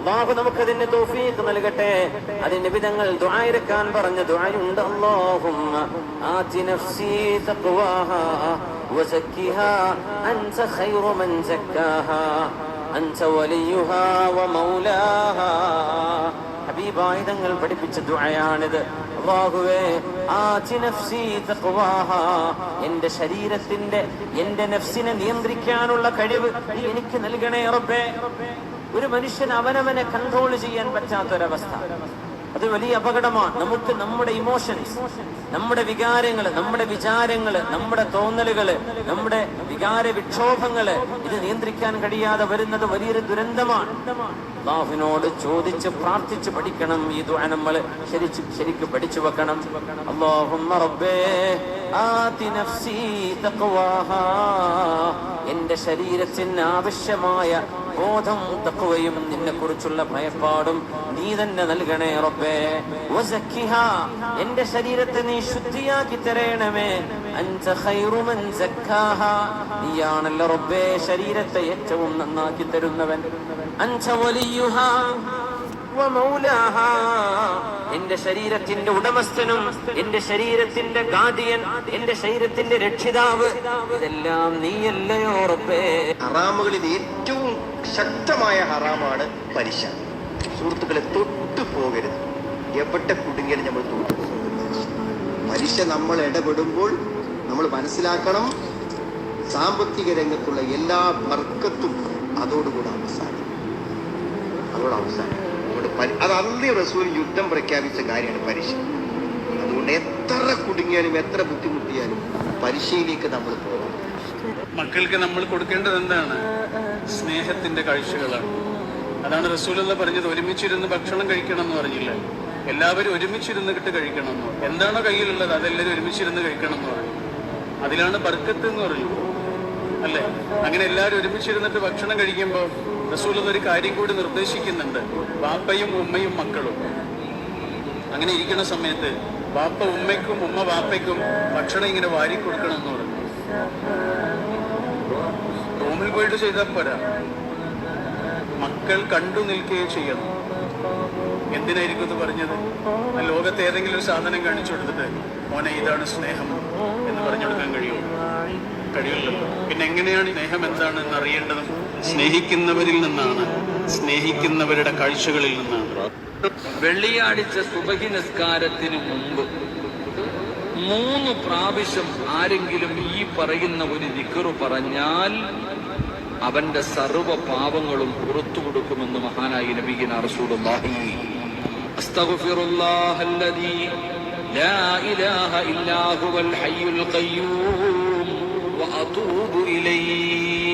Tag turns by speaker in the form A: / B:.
A: അള്ളാഹു നമുക്കതിന് തൗഫീഖ് നൽകട്ടെ. അതിന്റെ വിധങ്ങൾ ദുആയിരക്കാൻ പറഞ്ഞ ദുആയുണ്ട് അല്ലാഹുമ്മ. ആതി നഫ്സി തഖ്വാഹാ വസക്കിഹാ അൻത ഖൈറു മൻ സക്കാഹാ അൻത വലിയുഹാ വമൗലാഹാ ഹബീബായ തങ്ങൾ പഠിപ്പിച്ച ദുആയാണിത്. അല്ലാഹുവേ ആതി നഫ്സി തഖ്വാഹാ. എന്റെ ശരീരത്തിന്റെ എന്റെ നഫ്സിനെ നിയന്ത്രിക്കാനുള്ള കഴിവ് നീ എനിക്ക് നൽകണേ റബ്ബേ. ഒരു മനുഷ്യൻ അവനവനെ കൺട്രോൾ ചെയ്യാൻ പറ്റാത്തൊരവസ്ഥ. അത് വലിയ അപകടമാണ്. നമുക്ക് നമ്മുടെ ഇമോഷൻസ് നമ്മുടെ വികാരങ്ങൾ നമ്മുടെ വിചാരങ്ങൾ നമ്മുടെ തോന്നലുകൾ നമ്മുടെ വികാര വിക്ഷോഭങ്ങൾ ഇത് നിയന്ത്രിക്കാൻ കഴിയാതെ വരുന്നത് വലിയൊരു ദുരന്തമാണ്. അള്ളാഹുവിനോട് ചോദിച്ച് പ്രാർത്ഥിച്ച് പഠിക്കണം. ഈ ദുആ നമ്മൾ ശരിച്ച് ശരിക്ക് പഠിച്ചു വെക്കണം. അല്ലാഹുമ്മ റബ്ബേ ആതി നഫ്സി തഖ്വാഹ. എന്റെ ശരീരത്തിന് ആവശ്യമായ ബോധം തഖ്‌വയും നിന്നെ കുറിച്ചുള്ള ഭയപ്പാടും നീ തന്നെ നൽകണേ റബ്ബേ. എന്റെ ശരീരത്തെ നീ ശുദ്ധിയാക്കി തരേണമേ. നീയാണല്ലോ റബ്ബേ ശരീരത്തെ ഏറ്റവും നന്നാക്കി തരുന്നവൻ. അൻത വലിയുഹ. എന്റെ ശരീരത്തിന്റെ ഉടമസ്ഥനും എന്റെ ശരീരത്തിന്റെ ഗാദിയൻ എന്റെ ശരീരത്തിന്റെ രക്ഷിതാവ് ഇതെല്ലാം നീയല്ലയോ ഉറപ്പേ
B: ഹറാമുകളിൽ ഏറ്റവും ശക്തമായ ഹറാമാണ് പലിശ. സുഹൃത്തുക്കളെ തൊട്ടു പോകരുത്. എവിടെ കുടുങ്ങിയാലും നമ്മൾ തൊട്ടു പലിശ നമ്മൾ ഇടപെടുമ്പോൾ നമ്മൾ മനസ്സിലാക്കണം സാമ്പത്തിക രംഗത്തുള്ള എല്ലാ വർക്കത്തും അതോടുകൂടെ അവസാനം അതോട് അവസാനം അത് അന്നേ റസൂൽ യുദ്ധം പ്രഖ്യാപിച്ച കാര്യമാണ് പലിശ അതുകൊണ്ട് എത്ര കുടുങ്ങിയാലും എത്ര ബുദ്ധിമുട്ടിയാലും പരിശീലിക്ക് നമ്മൾ പോകണം.
C: മക്കൾക്ക് നമ്മൾ കൊടുക്കേണ്ടത് എന്താണ്? സ്നേഹത്തിന്റെ കാഴ്ചകളാണ്. അതാണ് റസൂൽ എന്ന് പറഞ്ഞത് ഒരുമിച്ചിരുന്ന് ഭക്ഷണം കഴിക്കണം എന്ന് പറഞ്ഞില്ല. എല്ലാവരും ഒരുമിച്ചിരുന്നിട്ട് കഴിക്കണം എന്ന് പറഞ്ഞു. എന്താണോ കയ്യിലുള്ളത് അതെല്ലാവരും ഒരുമിച്ചിരുന്ന് കഴിക്കണം എന്ന് പറഞ്ഞു. അതിലാണ് ബർക്കത്ത് എന്ന് പറഞ്ഞു. അല്ലേ? അങ്ങനെ എല്ലാവരും ഒരുമിച്ചിരുന്നിട്ട് ഭക്ഷണം കഴിക്കുമ്പോൾ റസൂലത് ഒരു കാര്യം കൂടി നിർദ്ദേശിക്കുന്നുണ്ട്. ബാപ്പയും ഉമ്മയും മക്കളും. അങ്ങനെ ഇരിക്കുന്ന സമയത്ത് ബാപ്പ ഉമ്മയ്ക്കും ഉമ്മ ബാപ്പയ്ക്കും ഭക്ഷണം ഇങ്ങനെ വാരി കൊടുക്കണം എന്ന് പറഞ്ഞു. റൂമിൽ പോയിട്ട് ചെയ്താൽ പോരാ. മക്കൾ കണ്ടു നിൽക്കുകയും ചെയ്യണം. എന്തിനായിരിക്കും ഇത് പറഞ്ഞത്? ലോകത്തെ ഏതെങ്കിലും ഒരു സാധനം കാണിച്ചു കൊടുത്തിട്ട് മോനെ ഇതാണ് സ്നേഹം എന്ന് പറഞ്ഞു കഴിയില്ലല്ലോ പിന്നെ എങ്ങനെയാണ് സ്നേഹം എന്താണെന്ന് അറിയേണ്ടതും സ്നേഹിക്കുന്നവരിൽ നിന്നാണ് സ്നേഹിക്കുന്നവരുടെ കാഴ്ചകളിൽ നിന്നാണ്.
D: വെള്ളിയാഴ്ച സുബഹി നിസ്കാരത്തിന് മുമ്പ് മൂന്ന് പ്രാവശ്യം ആരെങ്കിലും ഈ പറയുന്ന ഒരു ദിക്കറു പറഞ്ഞാൽ അവന്റെ സർവ പാപങ്ങളും പുറത്തു കൊടുക്കുമെന്ന് മഹാനായി നബീന റസൂലുള്ളാഹി. ലാ ഇലാഹ ഹയ്യുൽ وأتوب إليه.